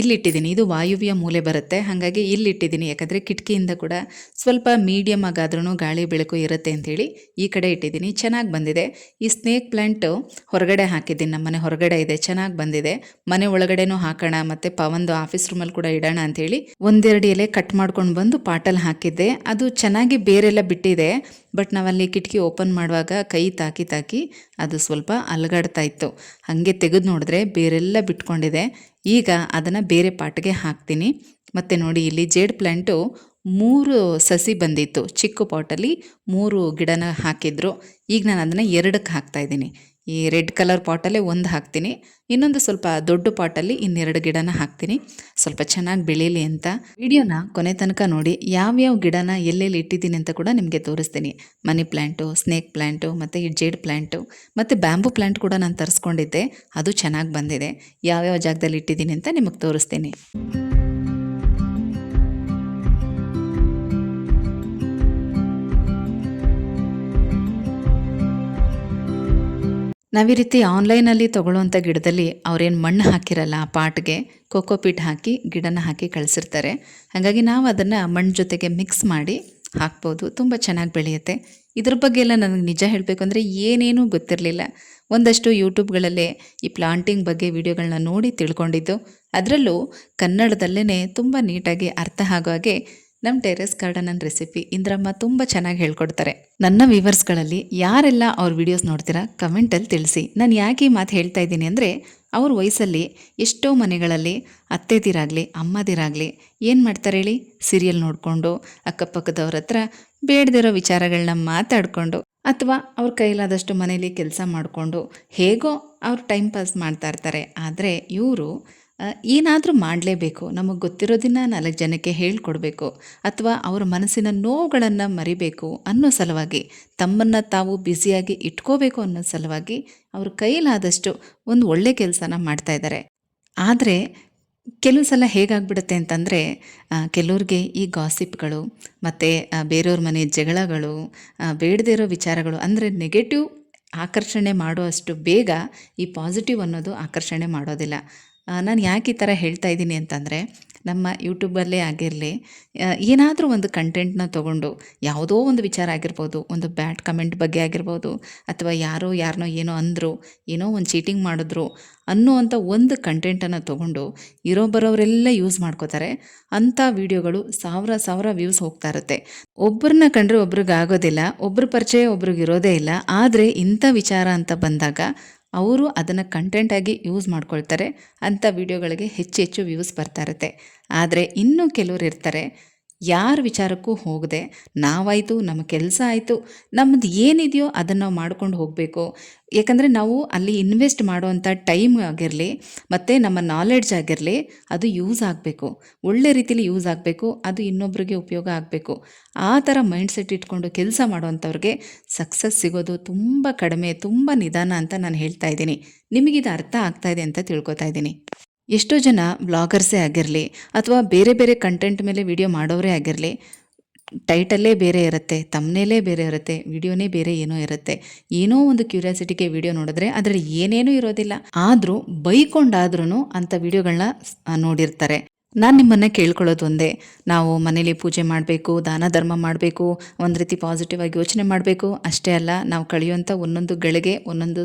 ಇಲ್ಲಿಟ್ಟಿದ್ದೀನಿ. ಇದು ವಾಯುವ್ಯ ಮೂಲೆ ಬರುತ್ತೆ. ಹಾಗಾಗಿ ಇಲ್ಲಿಟ್ಟಿದ್ದೀನಿ. ಯಾಕಂದರೆ ಕಿಟಕಿಯಿಂದ ಕೂಡ ಸ್ವಲ್ಪ ಮೀಡಿಯಮ್ ಆಗಾದ್ರೂ ಗಾಳಿ ಬೆಳಕು ಇರುತ್ತೆ ಅಂಥೇಳಿ ಈ ಕಡೆ ಇಟ್ಟಿದ್ದೀನಿ. ಚೆನ್ನಾಗಿ ಬಂದಿದೆ. ಈ ಸ್ನೇಕ್ ಪ್ಲ್ಯಾಂಟು ಹೊರಗಡೆ ಹಾಕಿದ್ದೀನಿ. ನಮ್ಮ ಮನೆ ಹೊರಗಡೆ ಇದೆ. ಚೆನ್ನಾಗಿ ಬಂದಿದೆ. ಮನೆ ಒಳಗಡೆನೂ ಹಾಕೋಣ, ಮತ್ತು ಪವಂದು ಆಫೀಸ್ ರೂಮಲ್ಲಿ ಕೂಡ ಇಡೋಣ ಅಂಥೇಳಿ ಒಂದೆರಡು ಎಲೆ ಕಟ್ ಮಾಡ್ಕೊಂಡು ಬಂದು ಪಾಟಲ್ಲಿ ಹಾಕಿದ್ದೆ. ಅದು ಚೆನ್ನಾಗಿ ಬೇರೆಲ್ಲ ಬಿಟ್ಟಿದೆ. ಬಟ್ ನಾವಲ್ಲಿ ಕಿಟಕಿ ಓಪನ್ ಮಾಡುವಾಗ ಕೈ ತಾಕಿ ತಾಕಿ ಅದು ಸ್ವಲ್ಪ ಅಲಗಾಡ್ತಾ ಇತ್ತು. ಹಾಗೆ ತೆಗೆದು ನೋಡಿದ್ರೆ ಬೇರೆಲ್ಲ ಬಿಟ್ಕೊಂಡಿದೆ. ಈಗ ಅದನ್ನು ಬೇರೆ ಪಾಟ್ಗೆ ಹಾಕ್ತೀನಿ. ಮತ್ತು ನೋಡಿ ಇಲ್ಲಿ ಜೇಡ್ ಪ್ಲ್ಯಾಂಟು ಮೂರು ಸಸಿ ಬಂದಿತ್ತು. ಚಿಕ್ಕ ಪಾಟಲ್ಲಿ ಮೂರು ಗಿಡನ ಹಾಕಿದ್ರು. ಈಗ ನಾನು ಅದನ್ನು ಎರಡಕ್ಕೆ ಹಾಕ್ತಾ ಇದ್ದೀನಿ. ಈ ರೆಡ್ ಕಲರ್ ಪಾಟಲ್ಲೇ ಒಂದು ಹಾಕ್ತೀನಿ. ಇನ್ನೊಂದು ಸ್ವಲ್ಪ ದೊಡ್ಡ ಪಾಟಲ್ಲಿ ಇನ್ನೆರಡು ಗಿಡನ ಹಾಕ್ತೀನಿ. ಸ್ವಲ್ಪ ಚೆನ್ನಾಗಿ ಬೆಳೀಲಿ ಅಂತ. ವಿಡಿಯೋನ ಕೊನೆ ತನಕ ನೋಡಿ. ಯಾವ್ಯಾವ ಗಿಡನ ಎಲ್ಲೆಲ್ಲಿ ಇಟ್ಟಿದ್ದೀನಿ ಅಂತ ಕೂಡ ನಿಮಗೆ ತೋರಿಸ್ತೀನಿ. ಮನಿ ಪ್ಲ್ಯಾಂಟು ಸ್ನೇಕ್ ಪ್ಲ್ಯಾಂಟು ಮತ್ತು ಈ ಜೇಡ್ ಪ್ಲ್ಯಾಂಟು ಮತ್ತು ಬ್ಯಾಂಬೂ ಪ್ಲ್ಯಾಂಟ್ ಕೂಡ ನಾನು ತರಿಸ್ಕೊಂಡಿದ್ದೆ. ಅದು ಚೆನ್ನಾಗಿ ಬಂದಿದೆ. ಯಾವ್ಯಾವ ಜಾಗದಲ್ಲಿ ಇಟ್ಟಿದ್ದೀನಿ ಅಂತ ನಿಮಗೆ ತೋರಿಸ್ತೀನಿ. ನಾವು ಈ ರೀತಿ ಆನ್ಲೈನಲ್ಲಿ ತೊಗೊಳ್ಳೋವಂಥ ಗಿಡದಲ್ಲಿ ಅವ್ರೇನು ಮಣ್ಣು ಹಾಕಿರಲ್ಲ ಆ ಪಾಟ್ಗೆ ಕೋಕೋಪೀಟ್ ಹಾಕಿ ಗಿಡನ ಹಾಕಿ ಕಳಿಸಿರ್ತಾರೆ. ಹಾಗಾಗಿ ನಾವು ಅದನ್ನು ಮಣ್ಣು ಜೊತೆಗೆ ಮಿಕ್ಸ್ ಮಾಡಿ ಹಾಕ್ಬೋದು. ತುಂಬ ಚೆನ್ನಾಗಿ ಬೆಳೆಯುತ್ತೆ. ಇದ್ರ ಬಗ್ಗೆ ಎಲ್ಲ ನನಗೆ ನಿಜ ಹೇಳಬೇಕು ಅಂದರೆ ಏನೇನೂ ಗೊತ್ತಿರಲಿಲ್ಲ. ಒಂದಷ್ಟು ಯೂಟ್ಯೂಬ್ಗಳಲ್ಲೇ ಈ ಪ್ಲಾಂಟಿಂಗ್ ಬಗ್ಗೆ ವಿಡಿಯೋಗಳನ್ನ ನೋಡಿ ತಿಳ್ಕೊಂಡಿದ್ದು. ಅದರಲ್ಲೂ ಕನ್ನಡದಲ್ಲೇ ತುಂಬ ನೀಟಾಗಿ ಅರ್ಥ ಆಗೋ ಹಾಗೆ ನಮ್ಮ ಟೆರೆಸ್ ಗಾರ್ಡನ್ ರೆಸಿಪಿ ಇಂದ್ರಮ್ಮ ತುಂಬ ಚೆನ್ನಾಗಿ ಹೇಳ್ಕೊಡ್ತಾರೆ. ನನ್ನ ವ್ಯೂವರ್ಸ್ಗಳಲ್ಲಿ ಯಾರೆಲ್ಲ ಅವ್ರ ವಿಡಿಯೋಸ್ ನೋಡ್ತೀರಾ, ಕಮೆಂಟಲ್ಲಿ ತಿಳಿಸಿ. ನಾನು ಯಾಕೆ ಈ ಮಾತು ಹೇಳ್ತಾ ಇದ್ದೀನಿ ಅಂದರೆ, ಅವ್ರ ವಯಸ್ಸಲ್ಲಿ ಎಷ್ಟೋ ಮನೆಗಳಲ್ಲಿ ಅತ್ತೆದಿರಾಗಲಿ, ಅಮ್ಮದಿರಾಗಲಿ ಏನು ಮಾಡ್ತಾರೆ ಹೇಳಿ? ಸೀರಿಯಲ್ ನೋಡಿಕೊಂಡು, ಅಕ್ಕಪಕ್ಕದವ್ರ ಹತ್ರ ಬೇಡದಿರೋ ವಿಚಾರಗಳನ್ನ ಮಾತಾಡಿಕೊಂಡು ಅಥವಾ ಅವ್ರ ಕೈಲಾದಷ್ಟು ಮನೇಲಿ ಕೆಲಸ ಮಾಡಿಕೊಂಡು ಹೇಗೋ ಅವ್ರು ಟೈಮ್ ಪಾಸ್ ಮಾಡ್ತಾ ಇರ್ತಾರೆ. ಆದರೆ ಇವರು ಏನಾದರೂ ಮಾಡಲೇಬೇಕು. ನಮಗೆ ಗೊತ್ತಿರೋದನ್ನ ನಾಲ್ಕು ಜನಕ್ಕೆ ಹೇಳಿಕೊಡ್ಬೇಕು. ಅಥವಾ ಅವರ ಮನಸ್ಸಿನ ನೋವುಗಳನ್ನು ಮರಿಬೇಕು ಅನ್ನೋ ಸಲುವಾಗಿ, ತಮ್ಮನ್ನು ತಾವು ಬ್ಯುಸಿಯಾಗಿ ಇಟ್ಕೋಬೇಕು ಅನ್ನೋ ಸಲುವಾಗಿ ಅವ್ರ ಕೈಲಾದಷ್ಟು ಒಂದು ಒಳ್ಳೆ ಕೆಲಸನ ಮಾಡ್ತಾ ಇದ್ದಾರೆ ಆದರೆ, ಕೆಲವು ಸಲ ಹೇಗಾಗ್ಬಿಡುತ್ತೆ ಅಂತಂದರೆ ಕೆಲವ್ರಿಗೆ ಈ ಗಾಸಿಪ್ಗಳು ಮತ್ತು ಬೇರೆಯವ್ರ ಮನೆ ಜಗಳಗಳು ಬೇಡದೇ ಇರೋ ವಿಚಾರಗಳು ಅಂದರೆ ನೆಗೆಟಿವ್ ಆಕರ್ಷಣೆ ಮಾಡುವಷ್ಟು ಬೇಗ ಈ ಪಾಸಿಟಿವ್ ಅನ್ನೋದು ಆಕರ್ಷಣೆ ಮಾಡೋದಿಲ್ಲ. ನಾನು ಯಾಕೆ ಈ ಥರ ಹೇಳ್ತಾ ಇದ್ದೀನಿ ಅಂತಂದರೆ, ನಮ್ಮ ಯೂಟ್ಯೂಬಲ್ಲೇ ಆಗಿರಲಿ ಏನಾದರೂ ಒಂದು ಕಂಟೆಂಟ್ನ ತೊಗೊಂಡು, ಯಾವುದೋ ಒಂದು ವಿಚಾರ ಆಗಿರ್ಬೋದು, ಒಂದು ಬ್ಯಾಡ್ ಕಮೆಂಟ್ ಬಗ್ಗೆ ಆಗಿರ್ಬೋದು, ಅಥವಾ ಯಾರೋ ಯಾರನ್ನೋ ಏನೋ ಅಂದರು, ಏನೋ ಒಂದು ಚೀಟಿಂಗ್ ಮಾಡಿದ್ರು ಅನ್ನುವಂಥ ಒಂದು ಕಂಟೆಂಟನ್ನು ತೊಗೊಂಡು ಇರೋ ಬರೋರೆಲ್ಲ ಯೂಸ್ ಮಾಡ್ಕೋತಾರೆ. ಅಂಥ ವೀಡಿಯೋಗಳು ಸಾವಿರ ಸಾವಿರ ವ್ಯೂಸ್ ಹೋಗ್ತಾ ಇರುತ್ತೆ. ಒಬ್ಬರನ್ನ ಕಂಡ್ರೆ ಒಬ್ರಿಗೆ ಆಗೋದಿಲ್ಲ ಒಬ್ಬರ ಪರಿಚಯ ಒಬ್ರಿಗೆ ಇರೋದೇ ಇಲ್ಲ, ಆದರೆ ಇಂಥ ವಿಚಾರ ಅಂತ ಬಂದಾಗ ಅವರು ಅದನ್ನು ಕಂಟೆಂಟಾಗಿ ಯೂಸ್ ಮಾಡ್ಕೊಳ್ತಾರೆ. ಅಂಥ ವಿಡಿಯೋಗಳಿಗೆ ಹೆಚ್ಚು ಹೆಚ್ಚು ವ್ಯೂಸ್ ಬರ್ತಾ ಇರುತ್ತೆ. ಆದರೆ ಇನ್ನೂ ಕೆಲವರು ಇರ್ತಾರೆ. ಯಾರ ವಿಚಾರಕ್ಕೂ ಹೋಗದೆ ನಾವಾಯಿತು ನಮ್ಮ ಕೆಲಸ ಆಯಿತು ನಮ್ಮದು ಏನಿದೆಯೋ ಅದನ್ನು ನಾವು ಮಾಡ್ಕೊಂಡು ಹೋಗಬೇಕು. ಯಾಕಂದರೆ ನಾವು ಅಲ್ಲಿ ಇನ್ವೆಸ್ಟ್ ಮಾಡುವಂಥ ಟೈಮ್ ಆಗಿರಲಿ, ಮತ್ತು ನಮ್ಮ ನಾಲೆಡ್ಜ್ ಆಗಿರಲಿ, ಅದು ಯೂಸ್ ಆಗಬೇಕು. ಒಳ್ಳೆ ರೀತಿಲಿ ಯೂಸ್ ಆಗಬೇಕು, ಅದು ಇನ್ನೊಬ್ಬರಿಗೆ ಉಪಯೋಗ ಆಗಬೇಕು. ಆ ಥರ ಮೈಂಡ್ಸೆಟ್ ಇಟ್ಕೊಂಡು ಕೆಲಸ ಮಾಡುವಂಥವ್ರಿಗೆ ಸಕ್ಸಸ್ ಸಿಗೋದು ತುಂಬ ಕಡಿಮೆ, ತುಂಬ ನಿಧಾನ ಅಂತ ನಾನು ಹೇಳ್ತಾ ಇದ್ದೀನಿ. ನಿಮಗಿದು ಅರ್ಥ ಆಗ್ತಾ ಇದೆ ಅಂತ ತಿಳ್ಕೊತಾ ಇದ್ದೀನಿ. ಎಷ್ಟೋ ಜನ ಬ್ಲಾಗರ್ಸೇ ಆಗಿರಲಿ ಅಥವಾ ಬೇರೆ ಬೇರೆ ಕಂಟೆಂಟ್ ಮೇಲೆ ವಿಡಿಯೋ ಮಾಡೋರೇ ಆಗಿರಲಿ, ಟೈಟಲ್ಲೇ ಬೇರೆ ಇರುತ್ತೆ ತಮ್ಮನೇಲೇ ಬೇರೆ ಇರುತ್ತೆ, ವಿಡಿಯೋನೇ ಬೇರೆ ಏನೋ ಇರುತ್ತೆ. ಏನೋ ಒಂದು ಕ್ಯೂರಿಯಾಸಿಟಿಗೆ ವಿಡಿಯೋ ನೋಡಿದ್ರೆ ಅದರಲ್ಲಿ ಏನೇನೂ ಇರೋದಿಲ್ಲ. ಆದರೂ ಬೈಕೊಂಡಾದ್ರೂ ಅಂಥ ವಿಡಿಯೋಗಳನ್ನ ನೋಡಿರ್ತಾರೆ. ನಾನು ನಿಮ್ಮನ್ನು ಕೇಳ್ಕೊಳ್ಳೋದು ಒಂದೇ. ನಾವು ಮನೇಲಿ ಪೂಜೆ ಮಾಡಬೇಕು, ದಾನ ಧರ್ಮ ಮಾಡಬೇಕು, ಒಂದು ರೀತಿ ಪಾಸಿಟಿವ್ ಆಗಿ ಯೋಚನೆ ಮಾಡಬೇಕು. ಅಷ್ಟೇ ಅಲ್ಲ, ನಾವು ಕಳೆಯುವಂಥ ಒಂದೊಂದು ಗಳಿಗೆ, ಒಂದೊಂದು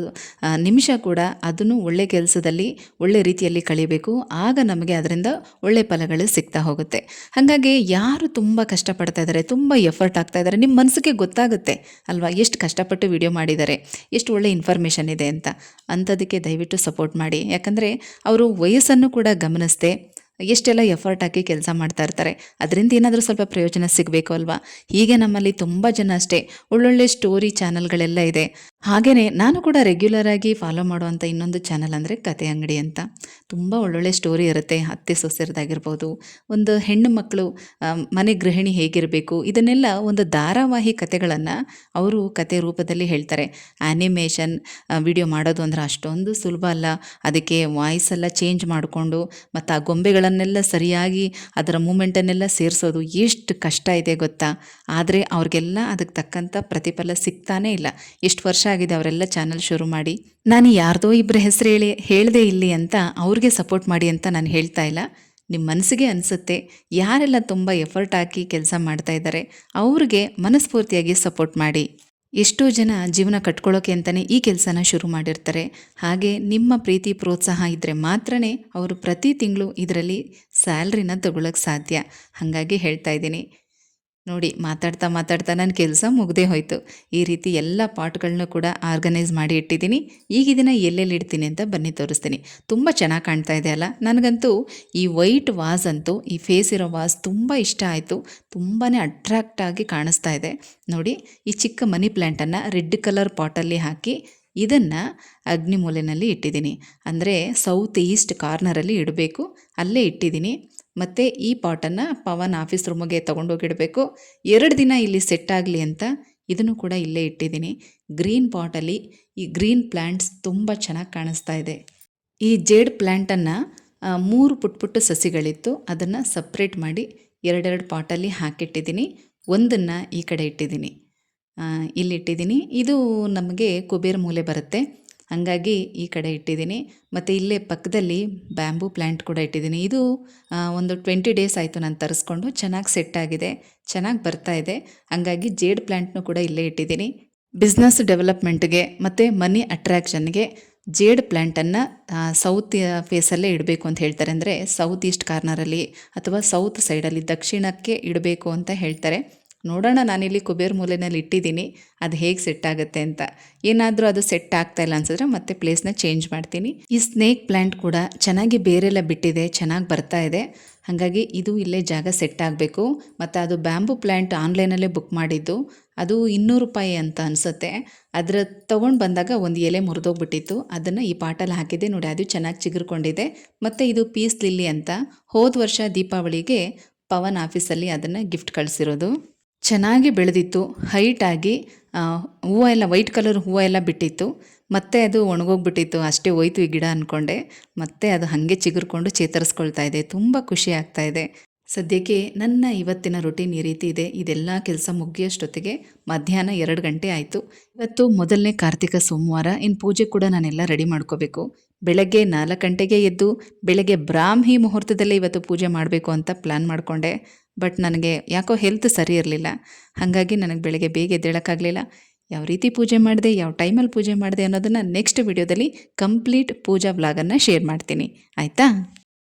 ನಿಮಿಷ ಕೂಡ ಅದನ್ನು ಒಳ್ಳೆ ಕೆಲಸದಲ್ಲಿ, ಒಳ್ಳೆ ರೀತಿಯಲ್ಲಿ ಕಳಿಬೇಕು. ಆಗ ನಮಗೆ ಅದರಿಂದ ಒಳ್ಳೆ ಫಲಗಳು ಸಿಗ್ತಾ ಹೋಗುತ್ತೆ. ಹಾಗಾಗಿ ಯಾರು ತುಂಬ ಕಷ್ಟಪಡ್ತಾ ಇದ್ದಾರೆ, ತುಂಬ ಎಫರ್ಟ್ ಆಗ್ತಾ ಇದ್ದಾರೆ ನಿಮ್ಮ ಮನಸ್ಸಿಗೆ ಗೊತ್ತಾಗುತ್ತೆ, ಅಲ್ವಾ? ಎಷ್ಟು ಕಷ್ಟಪಟ್ಟು ವಿಡಿಯೋ ಮಾಡಿದ್ದಾರೆ, ಎಷ್ಟು ಒಳ್ಳೆ ಇನ್ಫಾರ್ಮೇಷನ್ ಇದೆ ಅಂತ. ಅಂಥದಕ್ಕೆ ದಯವಿಟ್ಟು ಸಪೋರ್ಟ್ ಮಾಡಿ. ಯಾಕಂದರೆ, ಅವರು ವಯಸ್ಸನ್ನು ಕೂಡ ಗಮನಿಸದೆ ಎಷ್ಟೆಲ್ಲ ಎಫರ್ಟ್ ಹಾಕಿ ಕೆಲಸ ಮಾಡ್ತಾ ಇರ್ತಾರೆ. ಅದರಿಂದ ಏನಾದರೂ ಸ್ವಲ್ಪ ಪ್ರಯೋಜನ ಸಿಗಬೇಕು ಅಲ್ವಾ? ಹೀಗೆ ನಮ್ಮಲ್ಲಿ ತುಂಬ ಜನ ಅಷ್ಟೇ. ಒಳ್ಳೊಳ್ಳೆ ಸ್ಟೋರಿ ಚಾನಲ್ಗಳೆಲ್ಲ ಇದೆ. ಹಾಗೆಯೇ ನಾನು ಕೂಡ ರೆಗ್ಯುಲರ್ ಆಗಿ ಫಾಲೋ ಮಾಡುವಂಥ ಇನ್ನೊಂದು ಚಾನಲ್ ಅಂದರೆ ಕತೆ ಅಂಗಡಿ ಅಂತ. ತುಂಬ ಒಳ್ಳೊಳ್ಳೆ ಸ್ಟೋರಿ ಇರುತ್ತೆ, ಅತ್ತೆ ಸೊಸೆರದಾಗಿರ್ಬೋದು, ಒಂದು ಹೆಣ್ಣು ಮಕ್ಕಳು ಮನೆ ಗೃಹಿಣಿ ಹೇಗಿರಬೇಕು, ಇದನ್ನೆಲ್ಲ ಒಂದು ಧಾರಾವಾಹಿ ಕತೆಗಳನ್ನು ಅವರು ಕತೆ ರೂಪದಲ್ಲಿ ಹೇಳ್ತಾರೆ. ಆ್ಯನಿಮೇಷನ್ ವಿಡಿಯೋ ಮಾಡೋದು ಅಂದ್ರೆ ಅಷ್ಟೊಂದು ಸುಲಭ ಅಲ್ಲ. ಅದಕ್ಕೆ ವಾಯ್ಸ್ ಎಲ್ಲ ಚೇಂಜ್ ಮಾಡಿಕೊಂಡು, ಮತ್ತು ಆ ಗೊಂಬೆಗಳನ್ನೆಲ್ಲ ಸರಿಯಾಗಿ ಅದರ ಮೂಮೆಂಟನ್ನೆಲ್ಲ ಸೇರಿಸೋದು ಎಷ್ಟು ಕಷ್ಟ ಇದೆ ಗೊತ್ತಾ? ಆದರೆ ಅವ್ರಿಗೆಲ್ಲ ಅದಕ್ಕೆ ತಕ್ಕಂಥ ಪ್ರತಿಫಲ ಸಿಗ್ತಾನೇ ಇಲ್ಲ. ಎಷ್ಟು ವರ್ಷ ಆಗಿದೆ, ಅವರೆಲ್ಲ ಚಾನಲ್ ಶುರು ಮಾಡಿ. ನಾನು ಯಾರ್ದೋ ಇಬ್ಬರ ಹೆಸರು ಹೇಳಿ, ಹೇಳದೆ ಇಲ್ಲಿ ಅಂತ ಅವ್ರಿಗೆ ಸಪೋರ್ಟ್ ಮಾಡಿ ಅಂತ ನಾನು ಹೇಳ್ತಾ ಇಲ್ಲ. ನಿಮ್ಮ ಮನಸ್ಸಿಗೆ ಅನಿಸುತ್ತೆ, ಯಾರೆಲ್ಲ ತುಂಬ ಎಫರ್ಟ್ ಹಾಕಿ ಕೆಲಸ ಮಾಡ್ತಾ ಇದ್ದಾರೆ ಅವ್ರಿಗೆ ಮನಸ್ಫೂರ್ತಿಯಾಗಿ ಸಪೋರ್ಟ್ ಮಾಡಿ. ಎಷ್ಟೋ ಜನ ಜೀವನ ಕಟ್ಕೊಳ್ಳೋಕೆ ಅಂತಲೇ ಈ ಕೆಲಸನ ಶುರು ಮಾಡಿರ್ತಾರೆ. ಹಾಗೆ ನಿಮ್ಮ ಪ್ರೀತಿ, ಪ್ರೋತ್ಸಾಹ ಇದ್ದರೆ ಮಾತ್ರನೇ ಅವರು ಪ್ರತಿ ತಿಂಗಳು ಇದರಲ್ಲಿ ಸ್ಯಾಲ್ರಿನ ತಗೊಳ್ಳೋಕೆ ಸಾಧ್ಯ. ಹಾಗಾಗಿ ಹೇಳ್ತಾ ಇದ್ದೀನಿ ನೋಡಿ, ಮಾತಾಡ್ತಾ ಮಾತಾಡ್ತಾ ನನ್ನ ಕೆಲಸ ಮುಗ್ದೇ ಹೋಯಿತು. ಈ ರೀತಿ ಎಲ್ಲ ಪಾಟ್ಗಳನ್ನೂ ಕೂಡ ಆರ್ಗನೈಸ್ ಮಾಡಿ ಇಟ್ಟಿದ್ದೀನಿ. ಈಗ ಇದನ್ನು ಎಲ್ಲೆಲ್ಲಿ ಇಡ್ತೀನಿ ಅಂತ ಬನ್ನಿ ತೋರಿಸ್ತೀನಿ. ತುಂಬ ಚೆನ್ನಾಗಿ ಕಾಣ್ತಾ ಇದೆ ಅಲ್ಲ? ನನಗಂತೂ ಈ ವೈಟ್ ವಾಸ್ ಅಂತೂ, ಈ ಫೇಸ್ ಇರೋ ವಾಸ್ ತುಂಬ ಇಷ್ಟ ಆಯಿತು. ತುಂಬಾ ಅಟ್ರಾಕ್ಟ್ ಆಗಿ ಕಾಣಿಸ್ತಾ ಇದೆ. ನೋಡಿ, ಈ ಚಿಕ್ಕ ಮನಿ ಪ್ಲ್ಯಾಂಟನ್ನು ರೆಡ್ ಕಲರ್ ಪಾಟಲ್ಲಿ ಹಾಕಿ ಇದನ್ನು ಅಗ್ನಿಮೂಲೆಯಲ್ಲಿ ಇಟ್ಟಿದ್ದೀನಿ. ಅಂದರೆ ಸೌತ್ ಈಸ್ಟ್ ಕಾರ್ನರಲ್ಲಿ ಇಡಬೇಕು. ಅಲ್ಲೇ ಇಟ್ಟಿದ್ದೀನಿ. ಮತ್ತು ಈ ಪಾಟನ್ನು ಪವನ್ ಆಫೀಸ್ ರೂಮಿಗೆ ತಗೊಂಡೋಗಿಡಬೇಕು. ಎರಡು ದಿನ ಇಲ್ಲಿ ಸೆಟ್ ಆಗಲಿ ಅಂತ ಇದನ್ನು ಕೂಡ ಇಲ್ಲೇ ಇಟ್ಟಿದ್ದೀನಿ. ಗ್ರೀನ್ ಪಾಟಲ್ಲಿ ಈ ಗ್ರೀನ್ ಪ್ಲ್ಯಾಂಟ್ಸ್ ತುಂಬ ಚೆನ್ನಾಗಿ ಕಾಣಿಸ್ತಾ ಇದೆ. ಈ ಜೇಡ್ ಪ್ಲ್ಯಾಂಟನ್ನು ಮೂರು ಪುಟ್ ಪುಟ್ಟು ಸಸಿಗಳಿತ್ತು. ಅದನ್ನು ಸಪ್ರೇಟ್ ಮಾಡಿ ಎರಡೆರಡು ಪಾಟಲ್ಲಿ ಹಾಕಿಟ್ಟಿದ್ದೀನಿ. ಒಂದನ್ನು ಈ ಕಡೆ ಇಟ್ಟಿದ್ದೀನಿ. ಇಲ್ಲಿಟ್ಟಿದ್ದೀನಿ. ಇದು ನಮಗೆ ಕುಬೇರ್ ಮೂಲೆ ಬರುತ್ತೆ. ಹಾಗಾಗಿ ಈ ಕಡೆ ಇಟ್ಟಿದ್ದೀನಿ. ಮತ್ತು ಇಲ್ಲೇ ಪಕ್ಕದಲ್ಲಿ ಬ್ಯಾಂಬೂ ಪ್ಲ್ಯಾಂಟ್ ಕೂಡ ಇಟ್ಟಿದ್ದೀನಿ. ಇದು ಒಂದು ಟ್ವೆಂಟಿ ಡೇಸ್ ಆಯಿತು ನಾನು ತರಿಸ್ಕೊಂಡು. ಚೆನ್ನಾಗಿ ಸೆಟ್ ಆಗಿದೆ. ಚೆನ್ನಾಗಿ ಬರ್ತಾ ಇದೆ. ಹಾಗಾಗಿ ಜೇಡ್ ಪ್ಲ್ಯಾಂಟ್ನು ಕೂಡ ಇಲ್ಲೇ ಇಟ್ಟಿದ್ದೀನಿ. ಬಿಸ್ನೆಸ್ ಡೆವಲಪ್ಮೆಂಟ್ಗೆ ಮತ್ತು ಮನಿ ಅಟ್ರ್ಯಾಕ್ಷನ್ಗೆ ಜೇಡ್ ಪ್ಲ್ಯಾಂಟನ್ನು ಸೌತ್ ಫೇಸಲ್ಲೇ ಇಡಬೇಕು ಅಂತ ಹೇಳ್ತಾರೆ. ಅಂದರೆ ಸೌತ್ ಈಸ್ಟ್ ಕಾರ್ನರಲ್ಲಿ ಅಥವಾ ಸೌತ್ ಸೈಡಲ್ಲಿ ದಕ್ಷಿಣಕ್ಕೆ ಇಡಬೇಕು ಅಂತ ಹೇಳ್ತಾರೆ. ನೋಡೋಣ, ನಾನಿಲ್ಲಿ ಕುಬೇರ್ ಮೂಲೆಯಲ್ಲಿ ಇಟ್ಟಿದ್ದೀನಿ. ಅದು ಹೇಗೆ ಸೆಟ್ ಆಗುತ್ತೆ ಅಂತ. ಏನಾದರೂ ಅದು ಸೆಟ್ ಆಗ್ತಾ ಇಲ್ಲ ಅನ್ಸಿದ್ರೆ ಮತ್ತೆ ಪ್ಲೇಸ್ನ ಚೇಂಜ್ ಮಾಡ್ತೀನಿ. ಈ ಸ್ನೇಕ್ ಪ್ಲ್ಯಾಂಟ್ ಕೂಡ ಚೆನ್ನಾಗಿ ಬೇರೆಲ್ಲ ಬಿಟ್ಟಿದೆ, ಚೆನ್ನಾಗಿ ಬರ್ತಾ ಇದೆ. ಹಾಗಾಗಿ ಇದು ಇಲ್ಲೇ ಜಾಗ ಸೆಟ್ ಆಗಬೇಕು. ಮತ್ತು ಅದು ಬ್ಯಾಂಬು ಪ್ಲ್ಯಾಂಟ್ ಆನ್ಲೈನಲ್ಲೇ ಬುಕ್ ಮಾಡಿದ್ದು. ಅದು ಇನ್ನೂರು ರೂಪಾಯಿ ಅಂತ ಅನಿಸುತ್ತೆ. ಅದರ ತೊಗೊಂಡು ಬಂದಾಗ ಒಂದು ಎಲೆ ಮುರಿದೋಗ್ಬಿಟ್ಟಿತ್ತು. ಅದನ್ನು ಈ ಪಾಟಲ್ಲಿ ಹಾಕಿದೆ ನೋಡಿ, ಅದು ಚೆನ್ನಾಗಿ ಚಿಗುರ್ಕೊಂಡಿದೆ. ಮತ್ತು ಇದು ಪೀಸ್ ಲಿಲ್ಲಿ ಅಂತ ಹೋದ ವರ್ಷ ದೀಪಾವಳಿಗೆ ಪವನ್ ಆಫೀಸಲ್ಲಿ ಅದನ್ನು ಗಿಫ್ಟ್ ಕಳಿಸಿರೋದು. ಚೆನ್ನಾಗಿ ಬೆಳೆದಿತ್ತು ಹೈಟಾಗಿ ಹೂವು ಎಲ್ಲ ವೈಟ್ ಕಲರ್ ಹೂವು ಎಲ್ಲ ಬಿಟ್ಟಿತ್ತು. ಮತ್ತೆ ಅದು ಒಣಗೋಗ್ಬಿಟ್ಟಿತ್ತು, ಅಷ್ಟೇ ಹೋಯ್ತು ಈ ಗಿಡ ಅಂದ್ಕೊಂಡೆ ಮತ್ತೆ ಅದು ಹಾಗೆ ಚಿಗುರ್ಕೊಂಡು ಚೇತರಿಸ್ಕೊಳ್ತಾ ಇದೆ, ತುಂಬ ಖುಷಿ ಆಗ್ತಾ ಇದೆ. ಸದ್ಯಕ್ಕೆ ನನ್ನ ಇವತ್ತಿನ ರೊಟೀನ್ ಈ ರೀತಿ ಇದೆ. ಇದೆಲ್ಲ ಕೆಲಸ ಮುಗಿಯೋಷ್ಟೊತ್ತಿಗೆ ಮಧ್ಯಾಹ್ನ ಎರಡು ಗಂಟೆ ಆಯಿತು. ಇವತ್ತು ಮೊದಲನೇ ಕಾರ್ತಿಕ ಸೋಮವಾರ ಇನ್ನು ಪೂಜೆ ಕೂಡ ನಾನೆಲ್ಲ ರೆಡಿ ಮಾಡ್ಕೋಬೇಕು. ಬೆಳಗ್ಗೆ ನಾಲ್ಕು ಗಂಟೆಗೆ ಎದ್ದು, ಬೆಳಗ್ಗೆ ಬ್ರಾಹ್ಮಿ ಮುಹೂರ್ತದಲ್ಲೇ ಇವತ್ತು ಪೂಜೆ ಮಾಡಬೇಕು ಅಂತ ಪ್ಲ್ಯಾನ್ ಮಾಡಿಕೊಂಡೆ. ಬಟ್ ನನಗೆ ಯಾಕೋ ಹೆಲ್ತ್ ಸರಿ ಇರಲಿಲ್ಲ. ಹಾಗಾಗಿ ನನಗೆ ಬೆಳಗ್ಗೆ ಬೇಗ ಎದ್ದೇಳೋಕ್ಕಾಗಲಿಲ್ಲ. ಯಾವ ರೀತಿ ಪೂಜೆ ಮಾಡಿದೆ, ಯಾವ ಟೈಮಲ್ಲಿ ಪೂಜೆ ಮಾಡಿದೆ ಅನ್ನೋದನ್ನು ನೆಕ್ಸ್ಟ್ ವಿಡಿಯೋದಲ್ಲಿ ಕಂಪ್ಲೀಟ್ ಪೂಜಾ ವ್ಲಾಗನ್ನು ಶೇರ್ ಮಾಡ್ತೀನಿ. ಆಯಿತಾ?